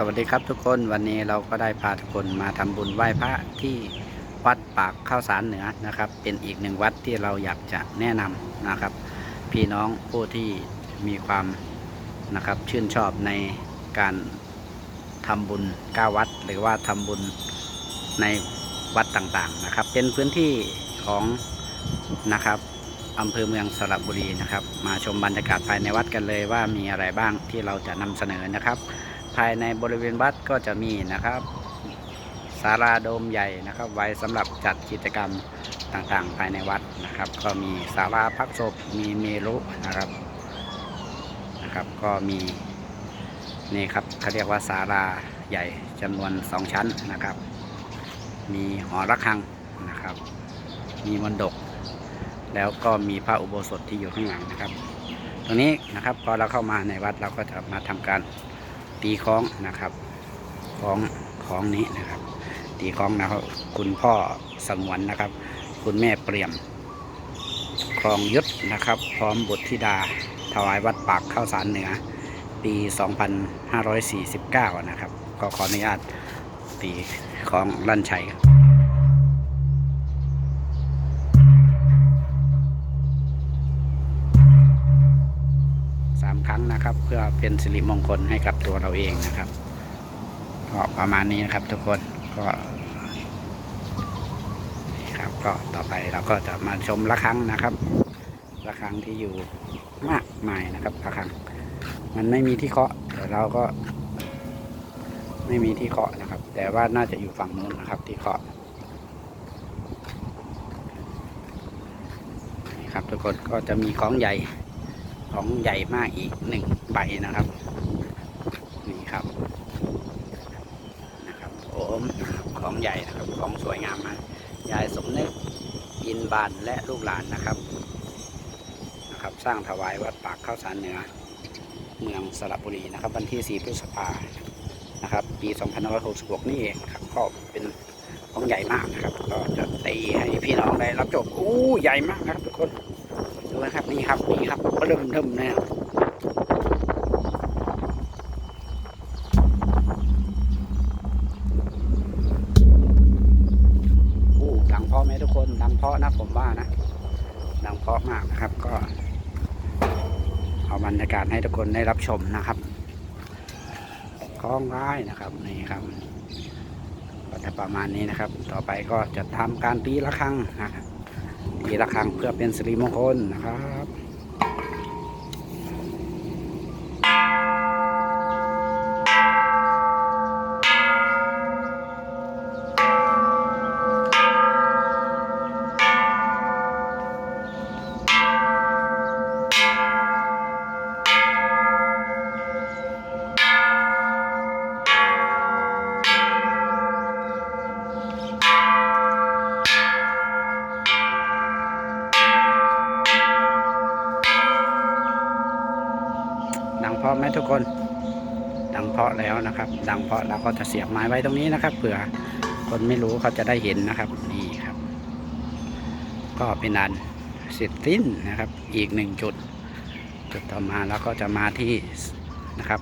สวัสดีครับทุกคนวันนี้เราก็ได้พาทุกคนมาทำบุญไหว้พระที่วัดปากข้าวสารเหนือนะครับ เป็นอีกหนึ่งวัดที่เราอยากจะแนะนำนะครับ พี่น้องผู้ที่มีความนะครับชื่นชอบในการทำบุญก้าวัด หรือว่าทำบุญในวัดต่างๆนะครับ เป็นพื้นที่ของนะครับอำเภอเมืองสระบุรีนะครับ มาชมบรรยากาศภายในวัดกันเลยว่ามีอะไรบ้างที่เราจะนำเสนอนะครับ ภายในบริเวณวัดก็จะมีนะครับศาลาโดมใหญ่นะครับ ไว้สำหรับจัดกิจกรรมต่างๆ ภายในวัดนะครับ ก็มีศาลาพักศพมีเมรุนะครับนะครับ ก็มีนี่ครับเขาเรียกว่าศาลาใหญ่จำนวนสองชั้นนะครับ มีหอระฆังนะครับ มีมณฑปแล้วก็มีพระอุโบสถที่อยู่ข้างหลังนะครับ ตรงนี้นะครับพอเราเข้ามาในวัดเราก็จะมาทำการ ตีคล้องนะครับคล้องครองนี้นะครับ ตีคล้องนะครับ คุณพ่อสงวนนะครับ คุณแม่เปรียมคลองยุทธนะครับ พร้อมบุตรธิดาถวายวัดปากข้าวสารเหนือ ปี 2549 นะครับ ก็ขออนุญาตตีคล้องลั่นชัยครับ นะครับ เพื่อเป็นสิริมงคลให้กับตัวเราเองนะครับก็ประมาณนี้นะครับทุกคนก็ครับก็ต่อไปเราก็จะมาชมระฆังนะครับระฆังที่อยู่มากมายนะครับระฆังมันไม่มีที่เคาะแต่เราก็ ไม่มีที่เคาะนะครับ แต่ว่าน่าจะอยู่ฝั่งนู้นนะครับ ที่เคาะครับทุกคนก็จะมีของใหญ่ ของใหญ่มากอีกหนึ่งใบนะครับ นี่ครับนะครับผมของใหญ่นะครับของสวยงามมากยายสมนึกอินบานและลูกหลานนะครับนะครับ สร้างถวายวัดปากข้าวสารเหนือ เมืองสระบุรีนะครับ วันที่ 4 พฤษภานะครับ ปี 2566 นี่เองครับก็เป็นของใหญ่มากนะครับ ก็จะตีให้พี่น้องได้รับชมอู้ใหญ่มากนะครับทุกคน นะครับนี่ครับนี่ครับเริ่มเริ่มแล้วอู้ดังเพาะไหมทุกคนดังเพาะนะผมว่านะดังเพาะมากนะครับก็ เอาบรรยากาศให้ทุกคนได้รับชมนะครับคล้องร้ายนะครับนี่ครับก็จะประมาณนี้นะครับ ต่อไปก็จะทำการตีระฆังนะครับ ตีระฆังเพื่อเป็นสิริมงคลนะครับ ราะไหมทุกคน ดังเพาะแล้วนะครับ ดังเพาะเราก็จะเสียบไม้ไว้ตรงนี้นะครับ เผื่อคนไม่รู้เขาจะได้เห็นนะครับนี่ครับ ก็เป็นอันเสร็จสิ้นนะครับ อีกหนึ่งจุด จุดต่อมาเราก็จะมาที่นะครับ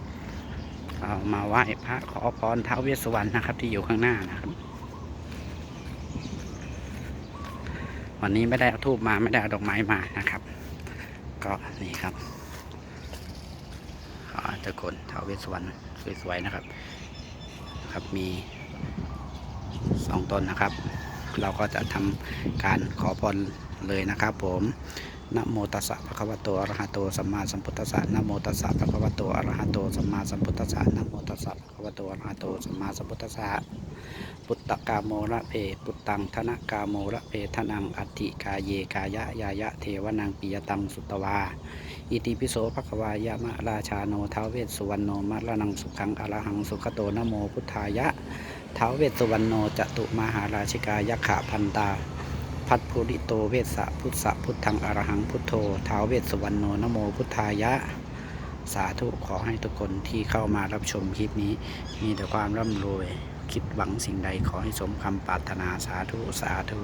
เอามาไหว้พระขอพรท้าวเวสสวรรณนะครับ ที่อยู่ข้างหน้านะครับ วันนี้ไม่ได้เอาทูบมาไม่ได้เอาดอกไม้มานะครับ ก็นี่ครับ ตะกนทาวเวสวรรณสวยๆนะครับครับมีสองต้นนะครับ เราก็จะทำการขอพรเลยนะครับผม นะโมตัสสะภะคะวะโต อะระหะโต สัมมาสัมพุทธัสสะนะโมตัสสะภะคะวะโต อะระหะโต สัมมาสัมพุทธัสสะนะโมตัสสะภะคะวะโต อะระหะโต สัมมาสัมพุทธัสสะ ปุตตะกาโมระเพ ปุตตังธนกาโมระเพทนัง อัตถิกาเยกายะยายะ เทวนังปิยตัง สุตวา อิติปิโสภะคะวายะมะราชาโนท้าวเวสสุวรรณโนมะระนังสุขังอรหัง สุขโตนะโมพุทธายะท้าวเวสสุวรรณโนจตุมหาราชิกายะขะพันตา พัทภูริโตเวสสะพุทธะพุทธังอรหังพุทโธท้าวเวสสุวรรณโนนโมพุทธายะ สาธุขอให้ทุกคนที่เข้ามารับชมคลิปนี้ มีแต่ความร่ำรวย คิดหวังสิ่งใดขอให้สมคำปรารถนาสาธุสาธุ